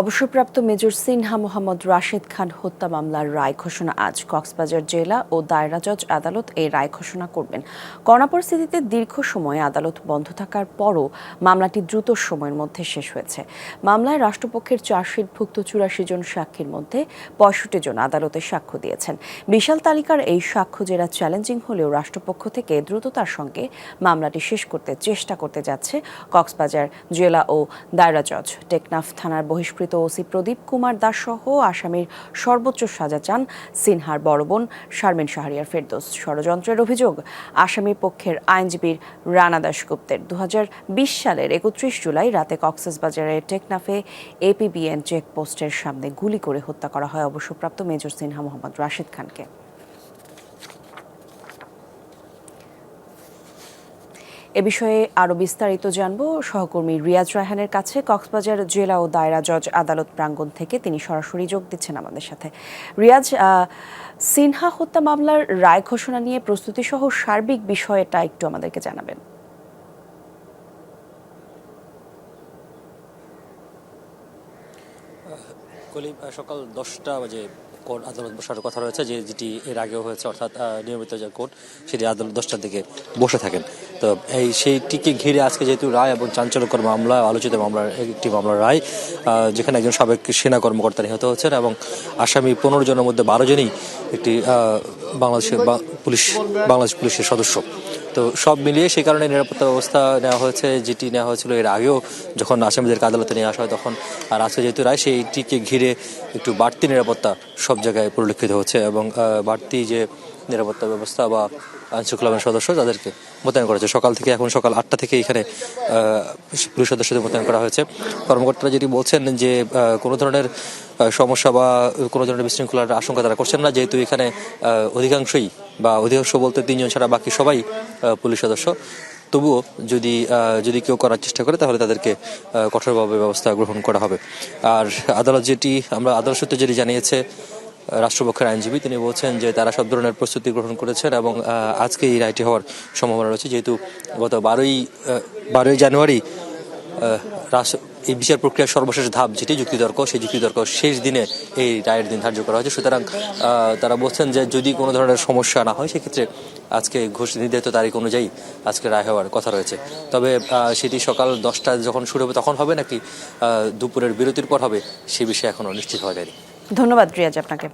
অবসরপ্রাপ্ত মেজর সিনহা মোহাম্মদ রাশেদ খান হত্যা মামলার রায় ঘোষণা। আজ কক্সবাজার জেলা ও দায়রা জজ আদালত এই রায় ঘোষণা করবেন। করোনা পরিস্থিতিতে দীর্ঘ সময় আদালত বন্ধ থাকার পরও মামলাটি দ্রুত সময়ের মধ্যে শেষ হয়েছে। মামলায় রাষ্ট্রপক্ষের চার্জশিটভুক্ত চুরাশি জন সাক্ষীর মধ্যে পঁয়ষট্টি জন আদালতে সাক্ষ্য দিয়েছেন। বিশাল তালিকার এই সাক্ষ্য জেরা চ্যালেঞ্জিং হলেও রাষ্ট্রপক্ষ থেকে দ্রুততার সঙ্গে মামলাটি শেষ করতে চেষ্টা করতে যাচ্ছে কক্সবাজার জেলা ও দায়রা জজ। টেকনাফ থানার বহিষ্কৃত ওসি প্রদীপ কুমার দাস সহ আসামির সর্বোচ্চ সাজা চান সিনহার বড় বোন শারমিন শাহরিয়ার ফেরদোস। ষড়যন্ত্রের অভিযোগ, আসামি পক্ষের আইনজীবীর রানা দাশগুপ্তের। দু হাজার বিশ সালের একত্রিশ জুলাই রাতে কক্সবাজারের টেকনাফে এপিবিএন চেকপোস্টের সামনে গুলি করে হত্যা করা হয়। অবসরপ্রাপ্ত মেজর সিনহা মোহাম্মদ রাশিদ খানকে। এ বিষয়ে আরও বিস্তারিত জানব। সহকর্মী রিয়াজ রায়হানের কাছে কক্সবাজার জেলা ও দায়রা জজ আদালত প্রাঙ্গণ থেকে তিনি সরাসরি যোগ দিচ্ছেন আমাদের সাথে। রিয়াজ সিনহা হত্যা মামলার রায় ঘোষণা নিয়ে প্রস্তুতি সহ সার্বিক বিষয়টা একটু আমাদেরকে জানাবেন। সকাল দশটা বাজে কোর্ট আদালত বসার কথা রয়েছে, যে যেটি এর আগেও হয়েছে, অর্থাৎ নিয়মিত যে কোর্ট, সেটি আদালত দশটার দিকে বসে থাকেন। তো এই সেইটিকে ঘিরে আজকে যেহেতু রায় এবং চাঞ্চল্যকর মামলা, আলোচিত মামলার, একটি মামলার রায় যেখানে একজন সাবেক সেনা কর্মকর্তা নিহত হচ্ছেন এবং আসামি পনেরো জনের মধ্যে বারো জনই একটি বাংলাদেশের পুলিশ, বাংলাদেশ পুলিশের সদস্য। তো সব মিলিয়ে সেই কারণে নিরাপত্তা ব্যবস্থা নেওয়া হয়েছে, যেটি নেওয়া হয়েছিল এর আগেও যখন আসামিদেরকে আদালতে নিয়ে আসা হয় তখন। আর আজকে যেহেতু রায়, সেইটিকে ঘিরে একটু বাড়তি নিরাপত্তা সব জায়গায় পরিলক্ষিত হচ্ছে এবং বাড়তি যে নিরাপত্তা ব্যবস্থা বা আইনশৃঙ্খলা বাহিনীর সদস্য তাদেরকে মোতায়েন করা হয়েছে। সকাল থেকে, এখন সকাল আটটা থেকে এখানে পুলিশ সদস্যদের মোতায়েন করা হয়েছে। কর্মকর্তারা যেটি বলছেন যে কোনো ধরনের সমস্যা বা কোনো ধরনের বিশৃঙ্খলার আশঙ্কা তারা করছেন না, যেহেতু এখানে অধিকাংশই বা অধিকাংশ বলতে তিনজন ছাড়া বাকি সবাই পুলিশ সদস্য। তবুও যদি যদি কেউ করার চেষ্টা করে, তাহলে তাদেরকে কঠোরভাবে ব্যবস্থা গ্রহণ করা হবে। আর আদালত যেটি, আমরা আদালত সূত্রে যেটি জানিয়েছে, রাষ্ট্রপক্ষের আইনজীবী, তিনি বলছেন যে তারা সব ধরনের প্রস্তুতি গ্রহণ করেছেন এবং আজকে এই রায়টি হওয়ার সম্ভাবনা রয়েছে, যেহেতু গত বারোই বারোই জানুয়ারি এই বিচার প্রক্রিয়ার সর্বশেষ ধাপ যেটি যুক্তিতর্ক সেই যুক্তিতর্ক শেষ দিনে এই রায়ের দিন ধার্য করা হয়েছে। সুতরাং তারা বলছেন যে যদি কোনো ধরনের সমস্যা না হয়, সেক্ষেত্রে আজকে ঘোষ নির্ধারিত তারিখ অনুযায়ী আজকে রায় হওয়ার কথা রয়েছে। তবে সেটি সকাল দশটা যখন শুরু হবে তখন হবে নাকি দুপুরের বিরতির পর হবে, সে বিষয়ে এখনও নিশ্চিত হওয়া যায়নি। ধন্যবাদ, রিয়াজ আপনাকে।